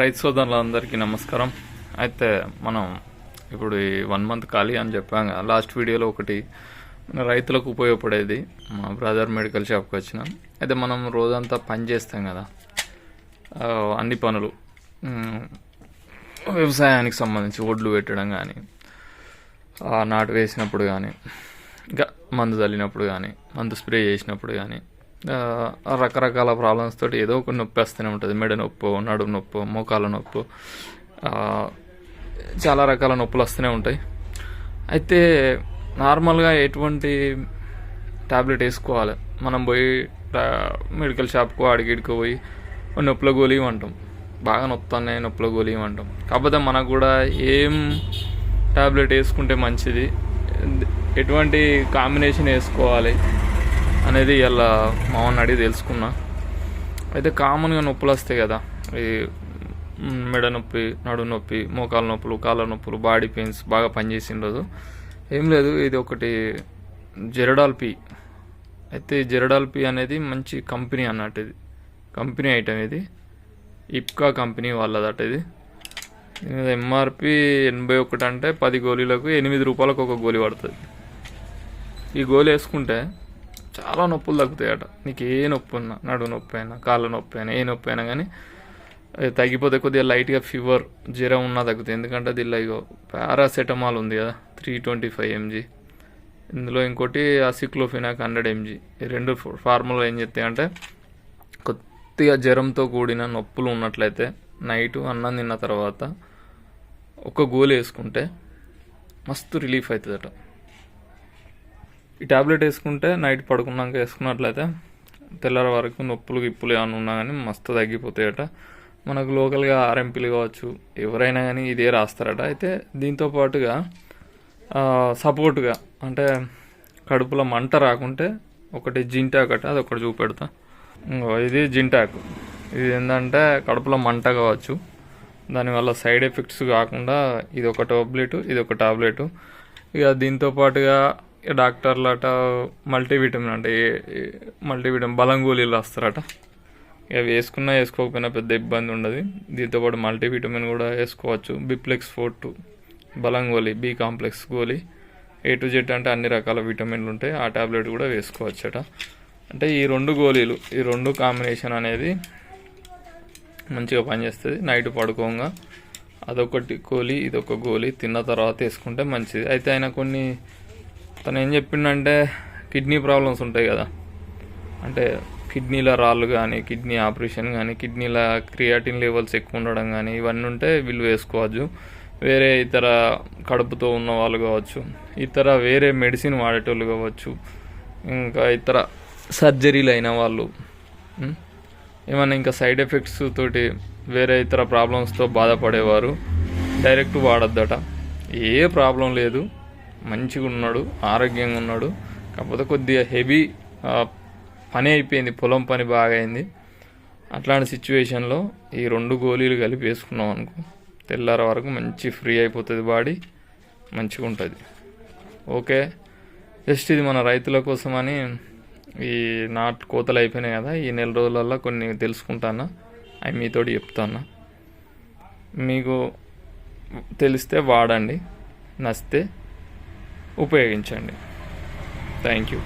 రైతు సోదరులందరికీ నమస్కారం. అయితే మనం ఇప్పుడు ఈ వన్ మంత్ ఖాళీ అని చెప్పాం కదా లాస్ట్ వీడియోలో ఒకటి మన రైతులకు ఉపయోగపడేది. మా బ్రదర్ మెడికల్ షాప్కి వచ్చినాం. అయితే మనం రోజంతా పని చేస్తాం కదా అన్ని పనులు. వ్యవసాయానికి సంబంధించి ఒడ్లు పెట్టడం కానీ నాటు వేసినప్పుడు కానీ ఇంకా మందు చల్లినప్పుడు కానీ మందు స్ప్రే చేసినప్పుడు కానీ రకరకాల ప్రాబ్లమ్స్ తోటి ఏదో ఒక నొప్పి వస్తూనే ఉంటుంది. మెడ నొప్పు నడుము నొప్పి మోకాల నొప్పు చాలా రకాల నొప్పులు వస్తూనే ఉంటాయి. అయితే నార్మల్గా ఎటువంటి ట్యాబ్లెట్ వేసుకోవాలి. మనం పోయి మెడికల్ షాప్కు అడిగిడికి పోయి నొప్పుల గోళీ ఇవ్వంటాం బాగా నొప్పుతున్నాయి నొప్పుల గోళీ ఇవ్వంటాం కాకపోతే మనకు కూడా ఏం టాబ్లెట్ వేసుకుంటే మంచిది? ఎటువంటి కాంబినేషన్ వేసుకోవాలి? అనేది ఇలా మామని అడిగి తెలుసుకున్నా. అయితే కామన్గా నొప్పులు వస్తాయి కదా. ఈ మెడ నొప్పి నడు నొప్పి మోకాల నొప్పులు కాళ్ళ నొప్పులు బాడీ పెయిన్స్ బాగా పనిచేసిన రోజు. ఏం లేదు ఇది ఒకటి జెరడాల్పి అయితే జెరడాల్పి అనేది మంచి కంపెనీ అన్నట్టు ఇది. కంపెనీ ఐటమ్ ఇది. ఇప్కా కంపెనీ వాళ్ళదట ఇది ఎంఆర్పి ఎనభై ఒకటి అంటే పది గోళీలకు ఎనిమిది రూపాయలకు ఒక గోళీ పడుతుంది. ఈ గోళీ వేసుకుంటే చాలా నొప్పులు తగ్గుతాయట. నీకు ఏ నొప్పి ఉన్నా నడు నొప్పి అయినా కాళ్ళ నొప్పి అయినా ఏ నొప్పి అయినా కానీ తగ్గిపోతే కొద్దిగా లైట్గా ఫీవర్ జ్వరం ఉన్నా తగ్గుతుంది ఎందుకంటే దీనిలో ఇగో పారాసెటమాల్ ఉంది కదా త్రీ ట్వంటీ ఫైవ్ ఎంజీ. ఇందులో ఇంకోటి అసిక్లోఫినాక్ హండ్రెడ్ ఎంజీ. ఈ రెండు ఫార్ములా ఏం చెప్తాయి అంటే కొద్దిగా జ్వరంతో కూడిన నొప్పులు ఉన్నట్లయితే నైట్ అన్నం తిన్న తర్వాత ఒక గోలు వేసుకుంటే మస్తు రిలీఫ్ అవుతుందట ఈ టాబ్లెట్ వేసుకుంటే నైట్ పడుకున్నాక వేసుకున్నట్లయితే తెల్లారి వరకు నొప్పులు గిప్పులు ఏమైనా ఉన్నా కానీ మస్తు తగ్గిపోతాయట. మనకు లోకల్గా ఆర్ఎంపీలు కావచ్చు ఎవరైనా కానీ ఇదే రాస్తారట. అయితే దీంతో పాటుగా సపోర్ట్గా అంటే కడుపులో మంట రాకుంటే ఒకటి జింటాక్ అట అది ఒకటి చూపెడతా ఇది జింటాక్. ఇది ఏంటంటే కడుపులో మంట కావచ్చు. దానివల్ల సైడ్ ఎఫెక్ట్స్ కాకుండా ఇది ఒక టాబ్లెట్ ఇది ఒక టాబ్లెట్. ఇక దీంతో పాటుగా డాక్టర్లు అట మల్టీవిటమిన్ అంటే మల్టీవిటమిన్ బలం గోళీలు వస్తారట ఇక వేసుకున్నా వేసుకోకపోయినా పెద్ద ఇబ్బంది ఉండదు. దీంతో పాటు మల్టీవిటమిన్ కూడా వేసుకోవచ్చు. బిప్లెక్స్ ఫోర్ టూ బలం గోళీ బి కాంప్లెక్స్ గోళీ ఏ టు జెడ్ అంటే అన్ని రకాల విటమిన్లు ఉంటాయి. ఆ టాబ్లెట్ కూడా వేసుకోవచ్చట. అంటే ఈ రెండు గోళీలు ఈ రెండు కాంబినేషన్ అనేది మంచిగా పనిచేస్తుంది. నైట్ పడుకోగా అదొకటి గోళీ ఇదొక గోళీ తిన్న తర్వాత వేసుకుంటే మంచిది. అయితే ఆయన కొన్ని తను ఏం చెప్పిండంటే కిడ్నీ ప్రాబ్లమ్స్ ఉంటాయి కదా. అంటే కిడ్నీల రాళ్ళు కానీ కిడ్నీ ఆపరేషన్ కానీ కిడ్నీల క్రియాటిన్ లెవెల్స్ ఎక్కువ ఉండడం కానీ ఇవన్నీ ఉంటే వీళ్ళు వేసుకోవచ్చు. వేరే ఇతర కడుపుతో ఉన్న వాళ్ళు కావచ్చు ఇతర వేరే మెడిసిన్ వాడేటోళ్ళు కావచ్చు ఇంకా ఇతర సర్జరీలు అయిన వాళ్ళు ఏమైనా ఇంకా సైడ్ ఎఫెక్ట్స్ తోటి వేరే ఇతర ప్రాబ్లమ్స్తో బాధపడేవారు డైరెక్ట్ వాడద్దట. ఏ ప్రాబ్లం లేదు. మంచిగా ఉన్నాడు ఆరోగ్యంగా ఉన్నాడు కాకపోతే కొద్దిగా హెవీ పని అయిపోయింది పొలం పని బాగా అయింది అట్లాంటి సిచ్యువేషన్లో ఈ రెండు గోళీలు కలిపి వేసుకున్నాం అనుకో తెల్లార వరకు మంచి ఫ్రీ అయిపోతుంది బాడీ మంచిగా ఉంటుంది ఓకే జస్ట్ ఇది మన రైతుల కోసమని ఈ నాటు కోతలు అయిపోయినాయి కదా ఈ నెల రోజులల్లో కొన్ని తెలుసుకుంటానా? అవి మీతోటి చెప్తాను? మీకు తెలిస్తే వాడండి నచ్చితే ఉపయోగించండి. Thank you